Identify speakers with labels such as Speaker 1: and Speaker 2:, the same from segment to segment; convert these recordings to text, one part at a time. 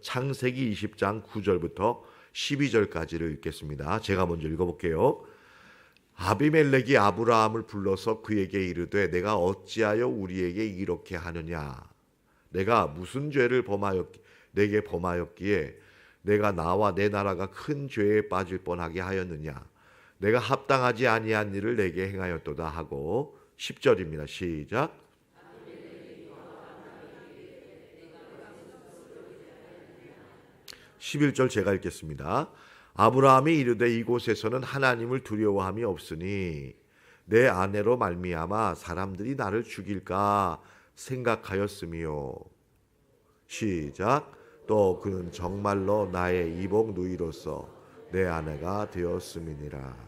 Speaker 1: 창세기 20장 9절부터 12절까지를 읽겠습니다. 제가 먼저 읽어볼게요. 아비멜렉이 아브라함을 불러서 그에게 이르되 내가 어찌하여 우리에게 이렇게 하느냐 내가 무슨 죄를 범하였 내게 범하였기에 내가 나와 내 나라가 큰 죄에 빠질 뻔하게 하였느냐 내가 합당하지 아니한 일을 내게 행하였도다 하고 10절입니다. 시작 11절 제가 읽겠습니다. 아브라함이 이르되 이곳에서는 하나님을 두려워함이 없으니 내 아내로 말미암아 사람들이 나를 죽일까 생각하였으며 시작 또 그는 정말로 나의 이복 누이로서 내 아내가 되었음이니라.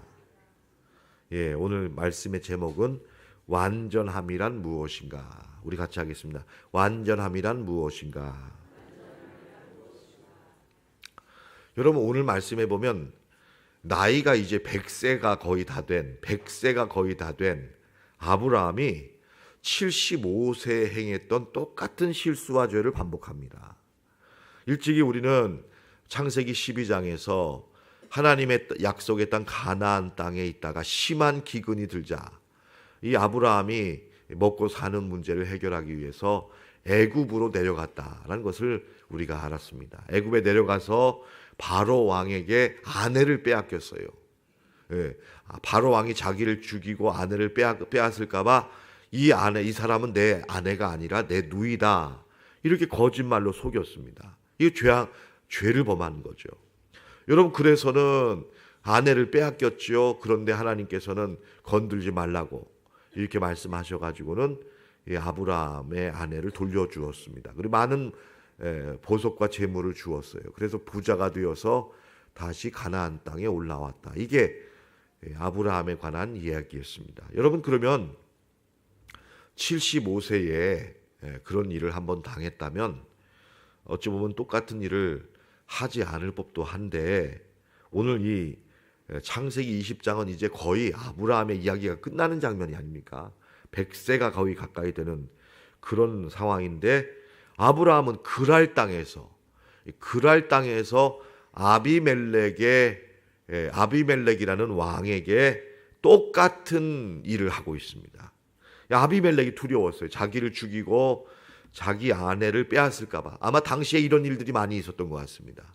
Speaker 1: 예, 오늘 말씀의 제목은 완전함이란 무엇인가? 우리 같이 하겠습니다. 완전함이란 무엇인가? 여러분 오늘 말씀해 보면 나이가 이제 100세가 거의 다 된, 100세가 거의 다 된 아브라함이 75세에 행했던 똑같은 실수와 죄를 반복합니다. 일찍이 우리는 창세기 12장에서 하나님의 약속의 땅 가나안 땅에 있다가 심한 기근이 들자 이 아브라함이 먹고 사는 문제를 해결하기 위해서 애굽으로 내려갔다라는 것을 우리가 알았습니다. 애굽에 내려가서 바로 왕에게 아내를 빼앗겼어요. 예, 바로 왕이 자기를 죽이고 아내를 빼앗을까봐 이 아내, 이 사람은 내 아내가 아니라 내 누이다. 이렇게 거짓말로 속였습니다. 이 죄, 죄를 범한 거죠. 여러분, 그래서는 아내를 빼앗겼죠. 그런데 하나님께서는 건들지 말라고 이렇게 말씀하셔가지고는 아브라함의 아내를 돌려주었습니다. 그리고 많은 보석과 재물을 주었어요. 그래서 부자가 되어서 다시 가나안 땅에 올라왔다. 이게 아브라함에 관한 이야기였습니다. 여러분 그러면 75세에 그런 일을 한번 당했다면 어찌 보면 똑같은 일을 하지 않을 법도 한데 오늘 이 창세기 20장은 이제 거의 아브라함의 이야기가 끝나는 장면이 아닙니까? 100세가 거의 가까이 되는 그런 상황인데 아브라함은 그랄 땅에서 그랄 땅에서 아비멜렉의 예, 아비멜렉이라는 왕에게 똑같은 일을 하고 있습니다. 아비멜렉이 두려웠어요. 자기를 죽이고 자기 아내를 빼앗을까봐. 아마 당시에 이런 일들이 많이 있었던 것 같습니다.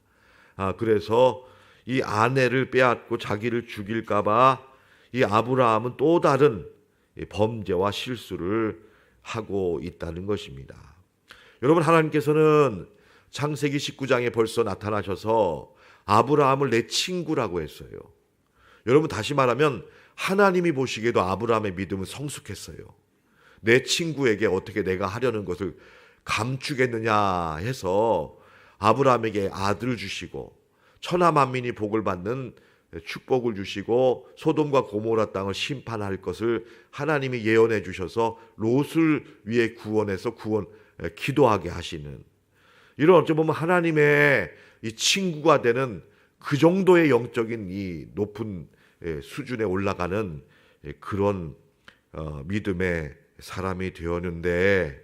Speaker 1: 아, 그래서 이 아내를 빼앗고 자기를 죽일까봐 이 아브라함은 또 다른 범죄와 실수를 하고 있다는 것입니다. 여러분 하나님께서는 창세기 19장에 벌써 나타나셔서 아브라함을 내 친구라고 했어요. 여러분 다시 말하면 하나님이 보시기에도 아브라함의 믿음은 성숙했어요. 내 친구에게 어떻게 내가 하려는 것을 감추겠느냐 해서 아브라함에게 아들을 주시고 천하 만민이 복을 받는 축복을 주시고 소돔과 고모라 땅을 심판할 것을 하나님이 예언해 주셔서 롯을 위해 구원해서 구원 기도하게 하시는 이런 어찌 보면 하나님의 이 친구가 되는 그 정도의 영적인 이 높은 수준에 올라가는 그런 어, 믿음의 사람이 되었는데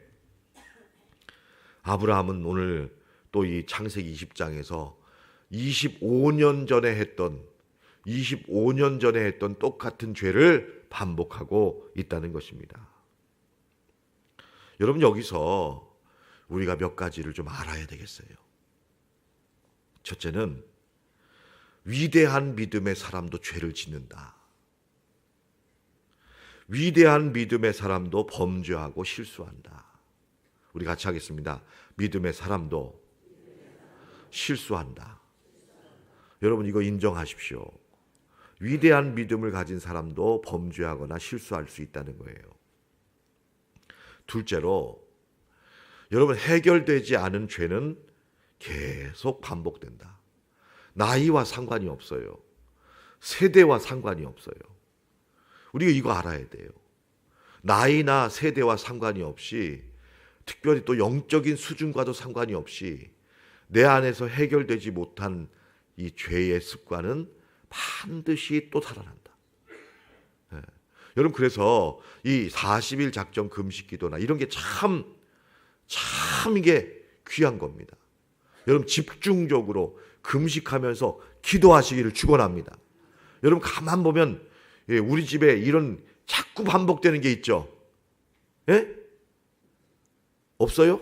Speaker 1: 아브라함은 오늘 또 이 창세기 20장에서 25년 전에 했던 25년 전에 했던 똑같은 죄를 반복하고 있다는 것입니다. 여러분 여기서 우리가 몇 가지를 좀 알아야 되겠어요. 첫째는 위대한 믿음의 사람도 죄를 짓는다. 위대한 믿음의 사람도 범죄하고 실수한다. 우리 같이 하겠습니다. 믿음의 사람도 실수한다. 여러분 이거 인정하십시오. 위대한 믿음을 가진 사람도 범죄하거나 실수할 수 있다는 거예요. 둘째로 여러분 해결되지 않은 죄는 계속 반복된다. 나이와 상관이 없어요. 세대와 상관이 없어요. 우리가 이거 알아야 돼요. 나이나 세대와 상관이 없이 특별히 또 영적인 수준과도 상관이 없이 내 안에서 해결되지 못한 이 죄의 습관은 반드시 또 살아난다. 예. 여러분 그래서 이 40일 작정 금식 기도나 이런 게 참 참 이게 귀한 겁니다. 여러분 집중적으로 금식하면서 기도하시기를 축원합니다. 여러분 가만 보면 예, 우리 집에 이런 자꾸 반복되는 게 있죠. 예? 없어요?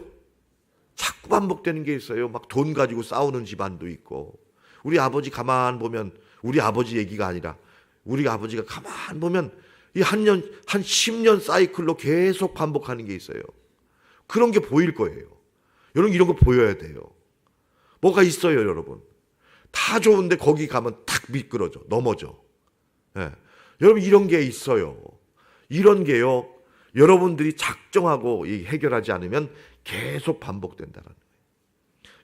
Speaker 1: 자꾸 반복되는 게 있어요. 막 돈 가지고 싸우는 집안도 있고. 우리 아버지 가만 보면 우리 아버지 얘기가 아니라 우리 아버지가 가만 보면 이 한 년, 한 10년 사이클로 계속 반복하는 게 있어요. 그런 게 보일 거예요. 여러분 이런 거 보여야 돼요. 뭐가 있어요, 여러분. 다 좋은데 거기 가면 탁 미끄러져, 넘어져. 예. 여러분 이런 게 있어요. 이런 게요. 여러분들이 작정하고 해결하지 않으면 계속 반복된다는 거예요.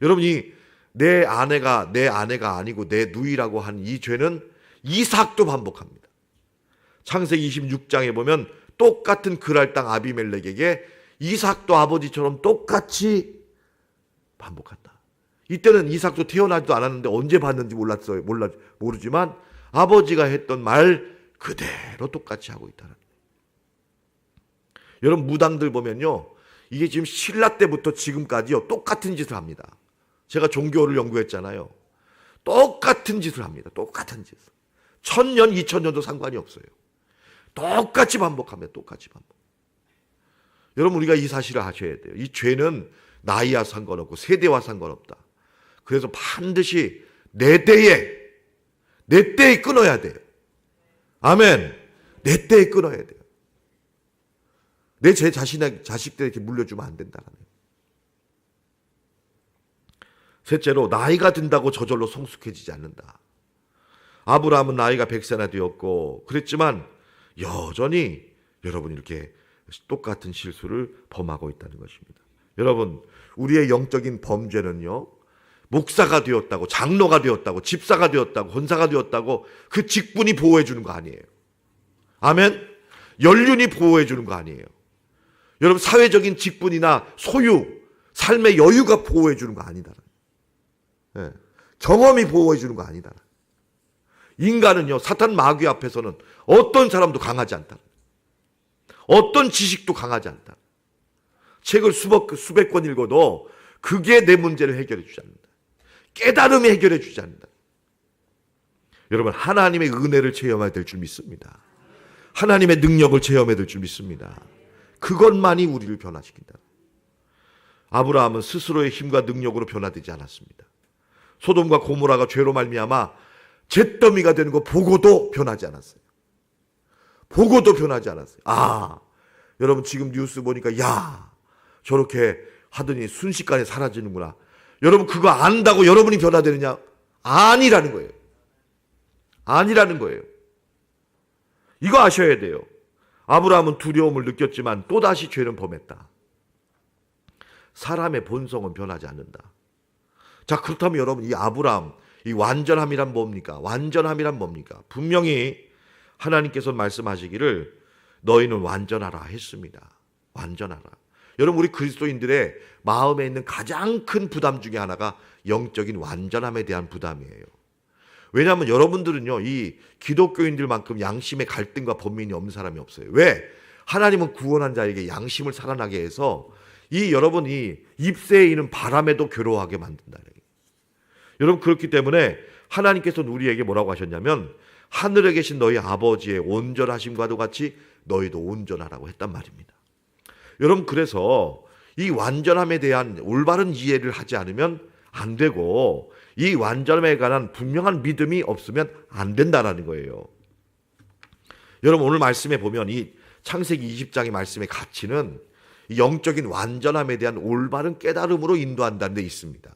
Speaker 1: 여러분이 내 아내가 내 아내가 아니고 내 누이라고 한 이 죄는 이삭도 반복합니다. 창세기 26장에 보면 똑같은 그랄 땅 아비멜렉에게 이삭도 아버지처럼 똑같이 반복한다. 이때는 이삭도 태어나지도 않았는데 언제 봤는지 몰랐어요. 몰라 모르지만 아버지가 했던 말 그대로 똑같이 하고 있다는. 여러분 무당들 보면요. 이게 지금 신라 때부터 지금까지요. 똑같은 짓을 합니다. 제가 종교를 연구했잖아요. 똑같은 짓을 합니다. 똑같은 짓을. 천년, 이천년도 상관이 없어요. 똑같이 반복합니다. 똑같이 반복. 여러분 우리가 이 사실을 아셔야 돼요. 이 죄는 나이와 상관없고 세대와 상관없다. 그래서 반드시 내 때에 내 때에 끊어야 돼요. 아멘. 내 때에 끊어야 돼요. 내 제 자신의 자식들에게 물려주면 안 된다는. 셋째로 나이가 든다고 저절로 성숙해지지 않는다. 아브라함은 나이가 100세나 되었고 그랬지만 여전히 여러분 이렇게 똑같은 실수를 범하고 있다는 것입니다. 여러분 우리의 영적인 범죄는요. 목사가 되었다고 장로가 되었다고 집사가 되었다고 혼사가 되었다고 그 직분이 보호해 주는 거 아니에요. 아멘. 연륜이 보호해 주는 거 아니에요. 여러분 사회적인 직분이나 소유, 삶의 여유가 보호해 주는 거 아니다. 예. 경험이 보호해 주는 거 아니다. 인간은요 사탄 마귀 앞에서는 어떤 사람도 강하지 않다. 어떤 지식도 강하지 않다. 책을 수백, 수백 권 읽어도 그게 내 문제를 해결해 주지 않는다. 깨달음이 해결해 주지 않는다. 여러분 하나님의 은혜를 체험해야 될 줄 믿습니다. 하나님의 능력을 체험해야 될 줄 믿습니다. 그것만이 우리를 변화시킨다. 아브라함은 스스로의 힘과 능력으로 변화되지 않았습니다. 소돔과 고모라가 죄로 말미암아 잿더미가 되는 거 보고도 변하지 않았어요. 보고도 변하지 않았어요. 아, 여러분 지금 뉴스 보니까 야 저렇게 하더니 순식간에 사라지는구나. 여러분 그거 안다고 여러분이 변화되느냐? 아니라는 거예요. 아니라는 거예요. 이거 아셔야 돼요. 아브라함은 두려움을 느꼈지만 또다시 죄는 범했다. 사람의 본성은 변하지 않는다. 자, 그렇다면 여러분, 이 아브라함, 이 완전함이란 뭡니까? 완전함이란 뭡니까? 분명히 하나님께서 말씀하시기를 너희는 완전하라 했습니다. 완전하라. 여러분, 우리 그리스도인들의 마음에 있는 가장 큰 부담 중에 하나가 영적인 완전함에 대한 부담이에요. 왜냐하면 여러분들은요, 이 기독교인들만큼 양심의 갈등과 범민이 없는 사람이 없어요. 왜? 하나님은 구원한 자에게 양심을 살아나게 해서 이 여러분 이 입새에 있는 바람에도 괴로워하게 거예요. 여러분 그렇기 때문에 하나님께서는 우리에게 뭐라고 하셨냐면 하늘에 계신 너희 아버지의 온전하심과도 같이 너희도 온전하라고 했단 말입니다. 여러분 그래서 이 완전함에 대한 올바른 이해를 하지 않으면 안 되고 이 완전함에 관한 분명한 믿음이 없으면 안 된다라는 거예요. 여러분 오늘 말씀에 보면 이 창세기 20장의 말씀의 가치는 영적인 완전함에 대한 올바른 깨달음으로 인도한다는 데 있습니다.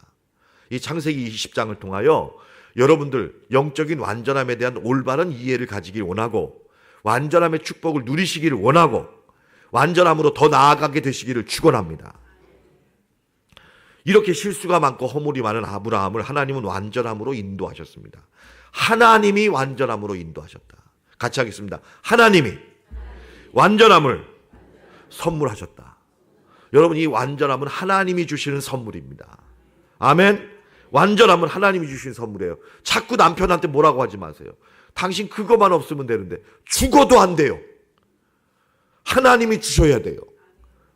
Speaker 1: 이 창세기 20장을 통하여 여러분들 영적인 완전함에 대한 올바른 이해를 가지길 원하고 완전함의 축복을 누리시기를 원하고 완전함으로 더 나아가게 되시기를 축원합니다. 이렇게 실수가 많고 허물이 많은 아브라함을 하나님은 완전함으로 인도하셨습니다. 하나님이 완전함으로 인도하셨다. 같이 하겠습니다. 하나님이 완전함을 선물하셨다. 여러분, 이 완전함은 하나님이 주시는 선물입니다. 아멘. 완전함은 하나님이 주신 선물이에요. 자꾸 남편한테 뭐라고 하지 마세요. 당신 그것만 없으면 되는데 죽어도 안 돼요. 하나님이 주셔야 돼요.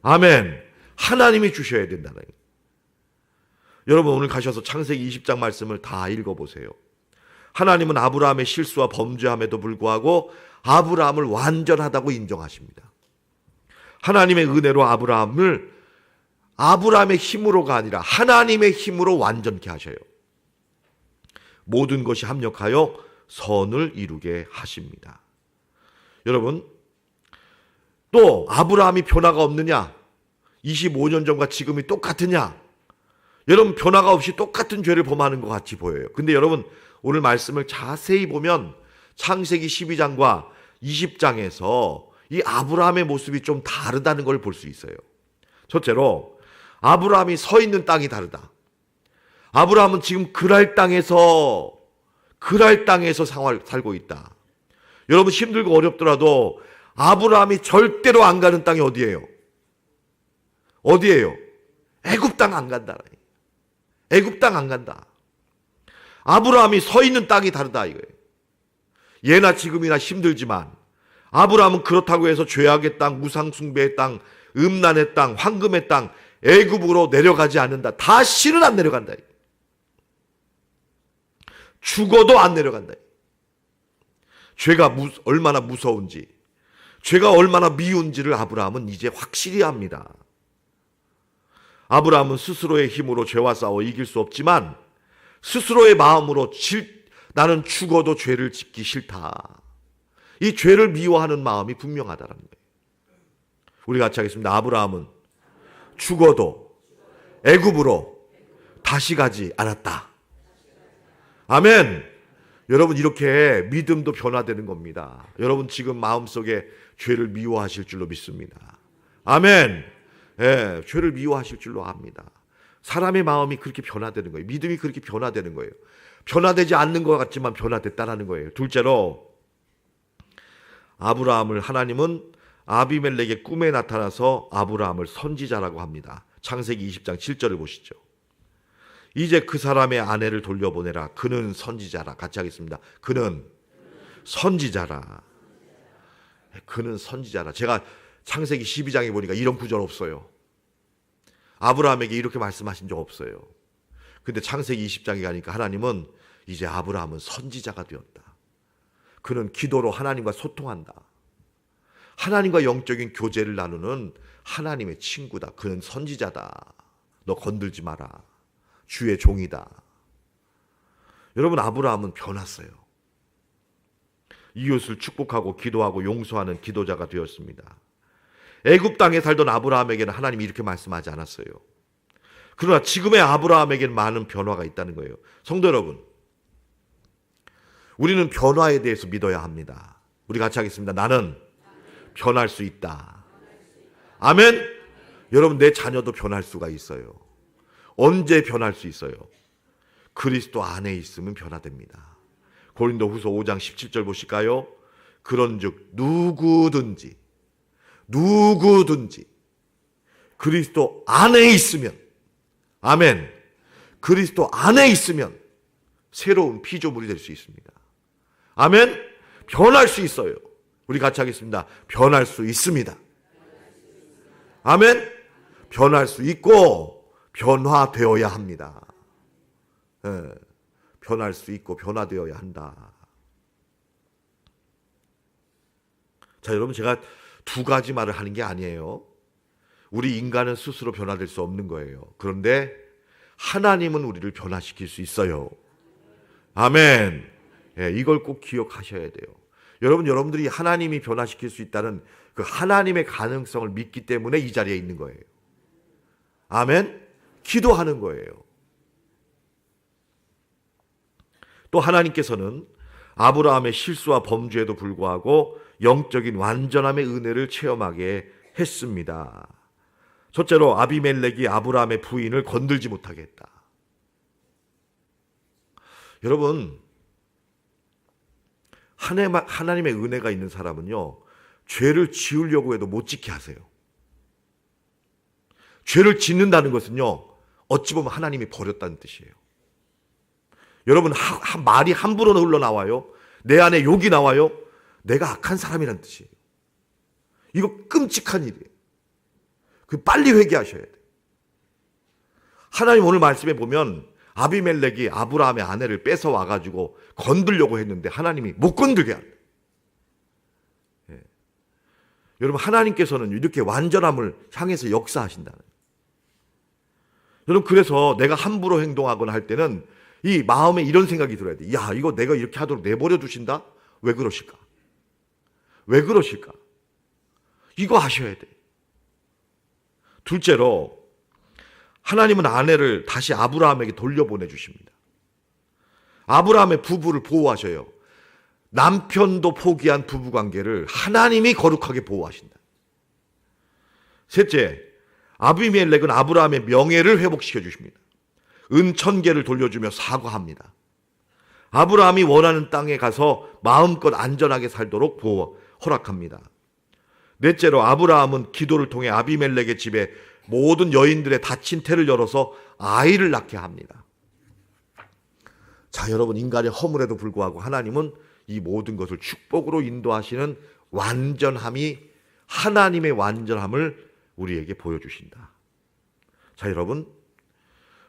Speaker 1: 아멘. 하나님이 주셔야 된다는 거예요. 여러분 오늘 가셔서 창세기 20장 말씀을 다 읽어보세요. 하나님은 아브라함의 실수와 범죄함에도 불구하고 아브라함을 완전하다고 인정하십니다. 하나님의 은혜로 아브라함을 아브라함의 힘으로가 아니라 하나님의 힘으로 완전케 하셔요. 모든 것이 합력하여 선을 이루게 하십니다. 여러분, 또 아브라함이 변화가 없느냐? 25년 전과 지금이 똑같으냐? 여러분 변화가 없이 똑같은 죄를 범하는 것 같이 보여요. 근데 여러분 오늘 말씀을 자세히 보면 창세기 12장과 20장에서 이 아브라함의 모습이 좀 다르다는 걸 볼 수 있어요. 첫째로 아브라함이 서 있는 땅이 다르다. 아브라함은 지금 그랄 땅에서 그랄 땅에서 살고 있다. 여러분 힘들고 어렵더라도 아브라함이 절대로 안 가는 땅이 어디예요? 어디예요? 애굽 땅 안 간다. 애굽 땅 안 간다. 아브라함이 서 있는 땅이 다르다 이거예요. 예나 지금이나 힘들지만 아브라함은 그렇다고 해서 죄악의 땅, 우상 숭배의 땅, 음란의 땅, 황금의 땅, 애굽으로 내려가지 않는다. 다시는 안 내려간다. 죽어도 안 내려간다. 죄가 무, 얼마나 무서운지, 죄가 얼마나 미운지를 아브라함은 이제 확실히 압니다. 아브라함은 스스로의 힘으로 죄와 싸워 이길 수 없지만 스스로의 마음으로 질, 나는 죽어도 죄를 짓기 싫다. 이 죄를 미워하는 마음이 분명하다는 거예요. 우리 같이 하겠습니다. 아브라함은 죽어도 애굽으로 다시 가지 않았다. 아멘. 여러분 이렇게 믿음도 변화되는 겁니다. 여러분 지금 마음속에 죄를 미워하실 줄로 믿습니다. 아멘. 예, 죄를 미워하실 줄로 압니다. 사람의 마음이 그렇게 변화되는 거예요. 믿음이 그렇게 변화되는 거예요. 변화되지 않는 것 같지만 변화됐다라는 거예요. 둘째로 아브라함을 하나님은 아비멜렉의 꿈에 나타나서 아브라함을 선지자라고 합니다. 창세기 20장 7절을 보시죠. 이제 그 사람의 아내를 돌려보내라. 그는 선지자라. 같이 하겠습니다. 그는 선지자라. 그는 선지자라. 제가 창세기 12장에 보니까 이런 구절 없어요. 아브라함에게 이렇게 말씀하신 적 없어요. 근데 창세기 20장에 가니까 하나님은 이제 아브라함은 선지자가 되었다. 그는 기도로 하나님과 소통한다. 하나님과 영적인 교제를 나누는 하나님의 친구다. 그는 선지자다. 너 건들지 마라. 주의 종이다. 여러분 아브라함은 변했어요. 이웃을 축복하고 기도하고 용서하는 기도자가 되었습니다. 애굽 땅에 살던 아브라함에게는 하나님이 이렇게 말씀하지 않았어요. 그러나 지금의 아브라함에게는 많은 변화가 있다는 거예요. 성도 여러분, 우리는 변화에 대해서 믿어야 합니다. 우리 같이 하겠습니다. 나는 변할 수 있다. 아멘. 여러분 내 자녀도 변할 수가 있어요. 언제 변할 수 있어요? 그리스도 안에 있으면 변화됩니다. 고린도후서 5장 17절 보실까요? 그런즉 누구든지 누구든지 그리스도 안에 있으면 아멘. 그리스도 안에 있으면 새로운 피조물이 될 수 있습니다. 아멘. 변할 수 있어요. 우리 같이 하겠습니다. 변할 수 있습니다. 아멘. 변할 수 있고 변화되어야 합니다. 예, 변할 수 있고 변화되어야 한다. 자, 여러분 제가 두 가지 말을 하는 게 아니에요. 우리 인간은 스스로 변화될 수 없는 거예요. 그런데 하나님은 우리를 변화시킬 수 있어요. 아멘. 예, 이걸 꼭 기억하셔야 돼요. 여러분, 여러분들이 하나님이 변화시킬 수 있다는 그 하나님의 가능성을 믿기 때문에 이 자리에 있는 거예요. 아멘. 기도하는 거예요. 또 하나님께서는 아브라함의 실수와 범죄에도 불구하고 영적인 완전함의 은혜를 체험하게 했습니다. 첫째로 아비멜렉이 아브라함의 부인을 건들지 못하게 했다. 여러분, 하나님의 은혜가 있는 사람은요, 죄를 지으려고 해도 못 짓게 하세요. 죄를 짓는다는 것은요, 어찌 보면 하나님이 버렸다는 뜻이에요. 여러분, 하, 하, 말이 함부로 흘러나와요. 내 안에 욕이 나와요. 내가 악한 사람이란 뜻이에요. 이거 끔찍한 일이에요. 그 빨리 회개하셔야 돼요. 하나님 오늘 말씀에 보면 아비멜렉이 아브라함의 아내를 뺏어 와가지고 건들려고 했는데 하나님이 못 건들게 한다. 예. 여러분 하나님께서는 이렇게 완전함을 향해서 역사하신다는. 여러분 그래서 내가 함부로 행동하거나 할 때는 이 마음에 이런 생각이 들어야 돼. 야 이거 내가 이렇게 하도록 내버려 두신다? 왜 그러실까? 왜 그러실까? 이거 아셔야 돼. 둘째로 하나님은 아내를 다시 아브라함에게 돌려보내 주십니다. 아브라함의 부부를 보호하셔요. 남편도 포기한 부부 관계를 하나님이 거룩하게 보호하신다. 셋째, 아비멜렉은 아브라함의 명예를 회복시켜 주십니다. 은천 개를 돌려주며 사과합니다. 아브라함이 원하는 땅에 가서 마음껏 안전하게 살도록 보호, 허락합니다. 넷째로 아브라함은 기도를 통해 아비멜렉의 집에 모든 여인들의 닫힌 태를 열어서 아이를 낳게 합니다. 자, 여러분, 인간의 허물에도 불구하고 하나님은 이 모든 것을 축복으로 인도하시는 완전함이 하나님의 완전함을 우리에게 보여주신다. 자, 여러분,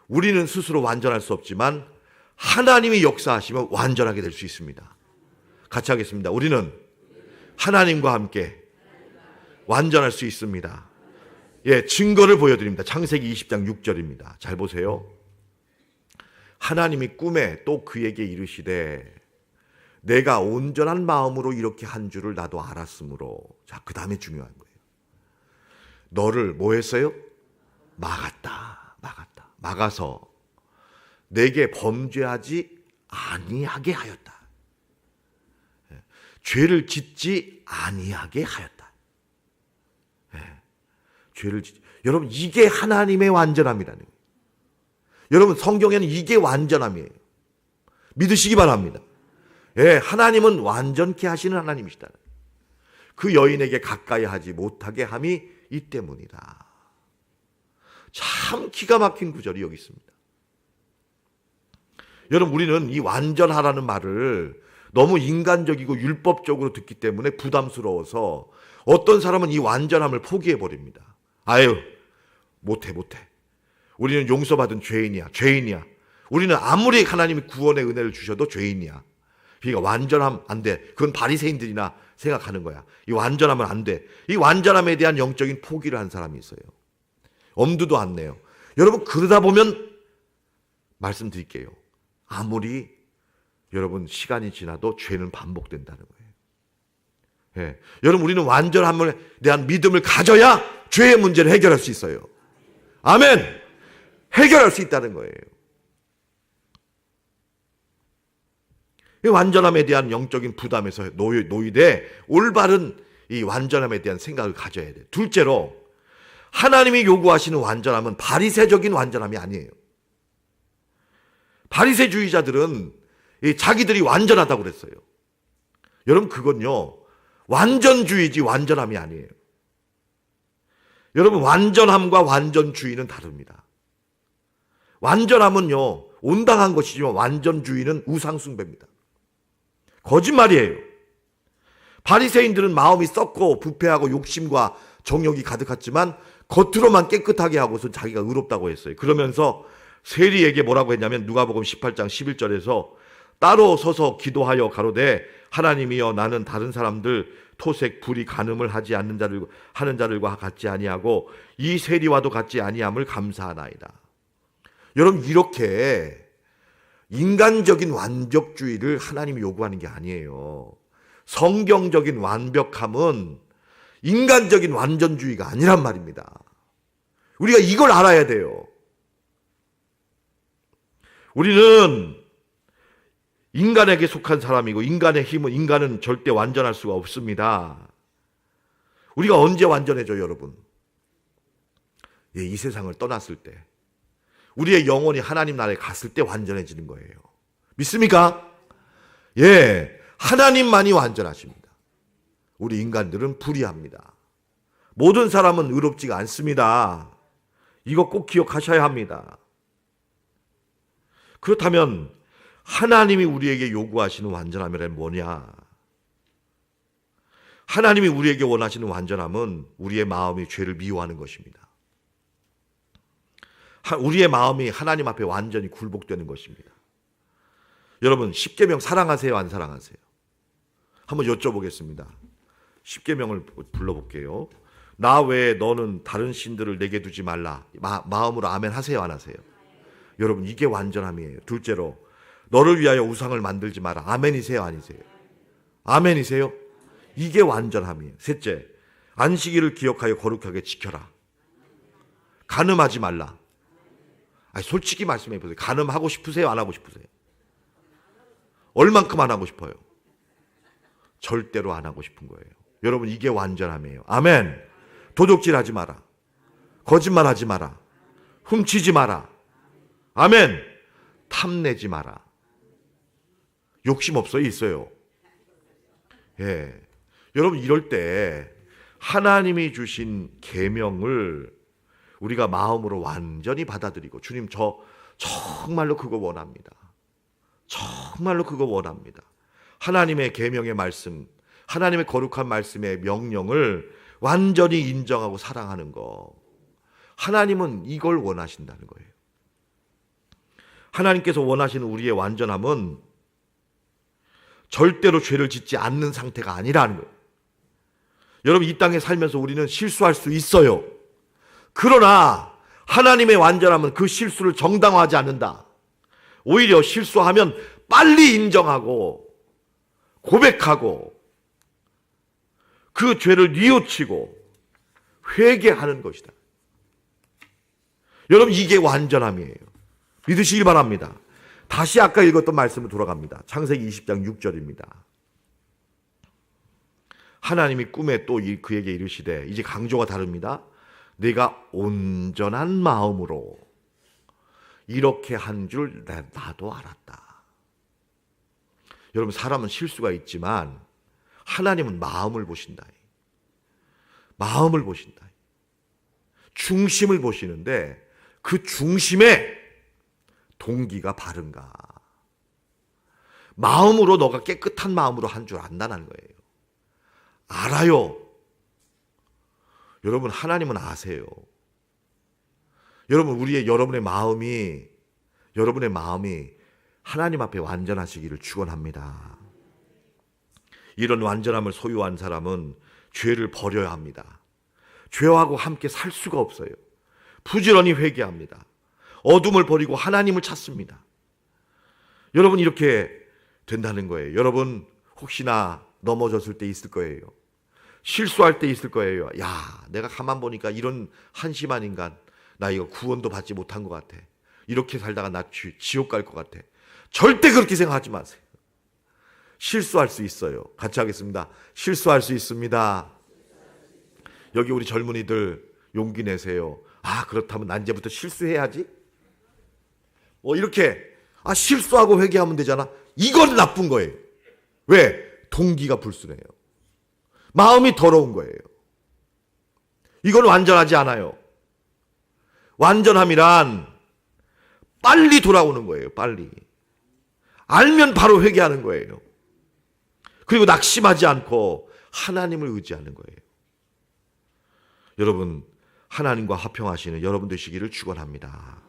Speaker 1: 우리는 스스로 완전할 수 없지만 하나님이 역사하시면 완전하게 될 수 있습니다. 같이 하겠습니다. 우리는 하나님과 함께 완전할 수 있습니다. 예, 증거를 보여드립니다. 창세기 20장 6절입니다. 잘 보세요. 하나님이 꿈에 또 그에게 이르시되 내가 온전한 마음으로 이렇게 한 줄을 나도 알았으므로 자, 그 다음에 중요한 거예요. 너를 뭐 했어요? 막았다. 막았다. 막아서 내게 범죄하지 아니하게 하였다. 예, 죄를 짓지 아니하게 하였다. 예, 죄를 짓 여러분 이게 하나님의 완전함이라는 거예요. 여러분 성경에는 이게 완전함이에요. 믿으시기 바랍니다. 예, 하나님은 완전케 하시는 하나님이시다. 그 여인에게 가까이 하지 못하게 함이 이 때문이다. 참 기가 막힌 구절이 여기 있습니다. 여러분, 우리는 이 완전하라는 말을 너무 인간적이고 율법적으로 듣기 때문에 부담스러워서 어떤 사람은 이 완전함을 포기해 버립니다. 아유, 못해, 못해. 우리는 용서받은 죄인이야, 죄인이야. 우리는 아무리 하나님이 구원의 은혜를 주셔도 죄인이야. 그러니까 완전함 안 돼. 그건 바리새인들이나 생각하는 거야. 이 완전하면 안 돼. 이 완전함에 대한 영적인 포기를 한 사람이 있어요. 엄두도 안 내요. 여러분 그러다 보면 말씀드릴게요. 아무리 여러분 시간이 지나도 죄는 반복된다는 거예요. 예. 여러분 우리는 완전함에 대한 믿음을 가져야 죄의 문제를 해결할 수 있어요. 아멘. 해결할 수 있다는 거예요. 이 완전함에 대한 영적인 부담에서 노이, 노이되 올바른 이 완전함에 대한 생각을 가져야 돼. 둘째로 하나님이 요구하시는 완전함은 바리새적인 완전함이 아니에요. 바리새주의자들은 자기들이 완전하다고 그랬어요. 여러분 그건요 완전주의지 완전함이 아니에요. 여러분 완전함과 완전주의는 다릅니다. 완전함은요 온당한 것이지만 완전주의는 우상숭배입니다. 거짓말이에요. 바리새인들은 마음이 썩고 부패하고 욕심과 정욕이 가득했지만 겉으로만 깨끗하게 하고서 자기가 의롭다고 했어요. 그러면서 세리에게 뭐라고 했냐면 누가복음 18장 11절에서 따로 서서 기도하여 가로되 하나님이여 나는 다른 사람들 토색 불이 간음을 하지 않는 자들 하는 자들과 같지 아니하고 이 세리와도 같지 아니함을 감사하나이다. 여러분 이렇게 인간적인 완벽주의를 하나님이 요구하는 게 아니에요. 성경적인 완벽함은 인간적인 완전주의가 아니란 말입니다. 우리가 이걸 알아야 돼요. 우리는 인간에게 속한 사람이고 인간의 힘은 인간은 절대 완전할 수가 없습니다. 우리가 언제 완전해져 여러분? 예, 이 세상을 떠났을 때 우리의 영혼이 하나님 나라에 갔을 때 완전해지는 거예요. 믿습니까? 예, 하나님만이 완전하십니다. 우리 인간들은 불의합니다. 모든 사람은 의롭지가 않습니다. 이거 꼭 기억하셔야 합니다. 그렇다면 하나님이 우리에게 요구하시는 완전함이란 뭐냐? 하나님이 우리에게 원하시는 완전함은 우리의 마음이 죄를 미워하는 것입니다. 하- 우리의 마음이 하나님 앞에 완전히 굴복되는 것입니다. 여러분, 십계명 사랑하세요, 안 사랑하세요? 한번 여쭤보겠습니다. 십계명을 불러볼게요. 나 외에 너는 다른 신들을 내게 두지 말라. 마, 마음으로 아멘 하세요, 안 하세요? 여러분, 이게 완전함이에요. 둘째로, 너를 위하여 우상을 만들지 마라. 아멘이세요, 아니세요? 아멘이세요? 이게 완전함이에요. 셋째, 안식일을 기억하여 거룩하게 지켜라. 간음하지 말라. 아니, 솔직히 말씀해 보세요. 간음하고 싶으세요? 안 하고 싶으세요? 얼만큼 안 하고 싶어요? 절대로 안 하고 싶은 거예요. 여러분, 이게 완전함이에요. 아멘. 도둑질 하지 마라. 거짓말 하지 마라. 훔치지 마라. 아멘. 탐내지 마라. 욕심 없어요? 있어요? 예. 여러분, 이럴 때 하나님이 주신 계명을 우리가 마음으로 완전히 받아들이고 주님 저 정말로 그거 원합니다. 정말로 그거 원합니다. 하나님의 계명의 말씀, 하나님의 거룩한 말씀의 명령을 완전히 인정하고 사랑하는 거. 하나님은 이걸 원하신다는 거예요. 하나님께서 원하시는 우리의 완전함은 절대로 죄를 짓지 않는 상태가 아니라는 거예요. 여러분, 이 땅에 살면서 우리는 실수할 수 있어요. 그러나 하나님의 완전함은 그 실수를 정당화하지 않는다. 오히려 실수하면 빨리 인정하고 고백하고 그 죄를 뉘우치고 회개하는 것이다. 여러분 이게 완전함이에요. 믿으시기 바랍니다. 다시 아까 읽었던 말씀으로 돌아갑니다. 창세기 20장 6절입니다. 하나님이 꿈에 또 이- 그에게 이르시되 이제 강조가 다릅니다. 내가 온전한 마음으로 이렇게 한 줄 나도 알았다. 여러분 사람은 실수가 있지만 하나님은 마음을 보신다. 마음을 보신다. 중심을 보시는데 그 중심에 동기가 바른가. 마음으로 너가 깨끗한 마음으로 한 줄 안다는 거예요. 알아요. 여러분 하나님은 아세요. 여러분 우리의 여러분의 마음이 여러분의 마음이 하나님 앞에 완전하시기를 축원합니다. 이런 완전함을 소유한 사람은 죄를 버려야 합니다. 죄하고 함께 살 수가 없어요. 부지런히 회개합니다. 어둠을 버리고 하나님을 찾습니다. 여러분 이렇게 된다는 거예요. 여러분 혹시나 넘어졌을 때 있을 거예요. 실수할 때 있을 거예요. 야, 내가 가만 보니까 이런 한심한 인간, 나 이거 구원도 받지 못한 것 같아. 이렇게 살다가 나 지- 지옥 갈 것 같아. 절대 그렇게 생각하지 마세요. 실수할 수 있어요. 같이 하겠습니다. 실수할 수 있습니다. 여기 우리 젊은이들 용기 내세요. 아, 그렇다면 난 이제부터 실수해야지. 뭐 이렇게 아 실수하고 회개하면 되잖아. 이건 나쁜 거예요. 왜? 동기가 불순해요. 마음이 더러운 거예요. 이건 완전하지 않아요. 완전함이란 빨리 돌아오는 거예요. 빨리. 알면 바로 회개하는 거예요. 그리고 낙심하지 않고 하나님을 의지하는 거예요. 여러분, 하나님과 화평하시는 여러분 되시기를 축원합니다.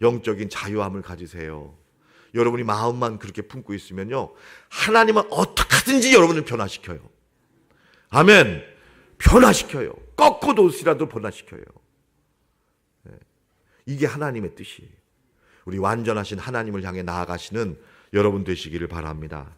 Speaker 1: 영적인 자유함을 가지세요. 여러분이 마음만 그렇게 품고 있으면요. 하나님은 어떻게든지 여러분을 변화시켜요. 아멘. 변화시켜요. 꺾고 도시라도 변화시켜요. 네. 이게 하나님의 뜻이에요. 우리 완전하신 하나님을 향해 나아가시는 여러분 되시기를 바랍니다.